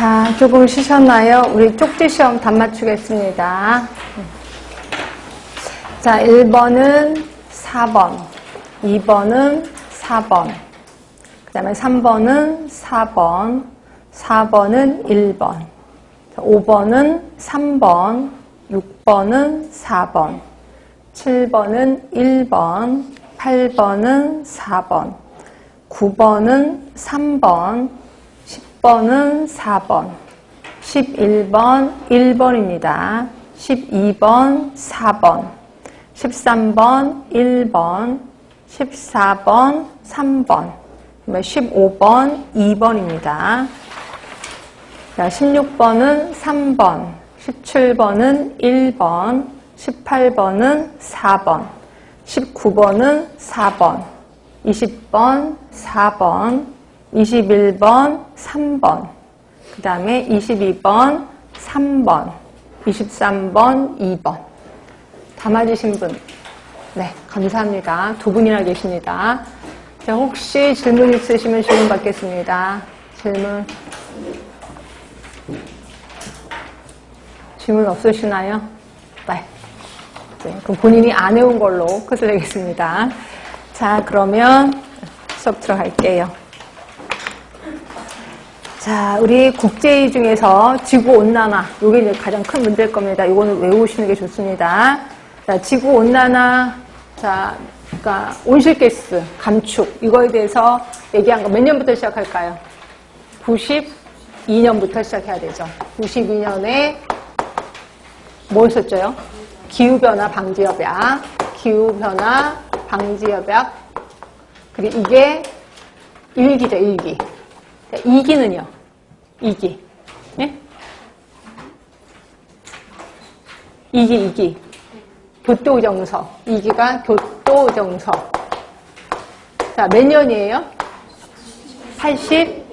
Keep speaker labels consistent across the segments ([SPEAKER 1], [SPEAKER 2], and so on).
[SPEAKER 1] 자, 조금 쉬셨나요? 우리 쪽지 시험 답 맞추겠습니다. 자, 1번은 4번, 2번은 4번, 그 다음에 3번은 4번, 4번은 1번, 5번은 3번, 6번은 4번, 7번은 1번, 8번은 4번, 9번은 3번, 10번은 4번, 11번 1번입니다. 12번 4번, 13번 1번, 14번 3번, 15번 2번입니다. 자, 16번은 3번, 17번은 1번, 18번은 4번, 19번은 4번, 20번 4번, 21번 3번, 그 다음에 22번 3번, 23번 2번. 다 맞으신 분? 네, 감사합니다. 두 분이나 계십니다. 자, 혹시 질문 있으시면 질문 받겠습니다. 질문. 질문 없으시나요? 네. 네, 그럼 본인이 안 해온 걸로 끝을 내겠습니다. 자, 그러면 수업 들어갈게요. 자, 우리 국제의 중에서 지구온난화, 이게 이제 가장 큰 문제일 겁니다. 이거는 외우시는 게 좋습니다. 자, 지구온난화, 자, 그러니까 온실가스 감축, 이거에 대해서 얘기한 거 몇 년부터 시작할까요? 92년부터 시작해야 되죠. 92년에 뭐 했었죠? 기후변화 방지협약, 기후변화 방지협약, 그리고 이게 1기죠, 1기. 2기는요? 2기. 네? 2기, 2기. 교토정서. 2기가 교토정서. 자, 몇 년이에요? 80,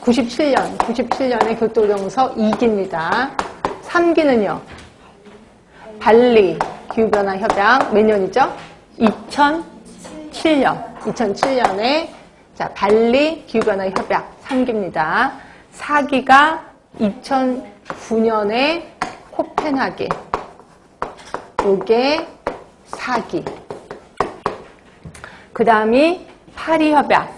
[SPEAKER 1] 97년. 97년에 교토정서 2기입니다. 3기는요? 발리 기후변화 협약 몇 년이죠? 2007년. 2007년에 자, 발리 기후변화 협약 3기입니다. 4기가 2009년에 코펜하겐. 요게 4기. 그 다음이 파리 협약.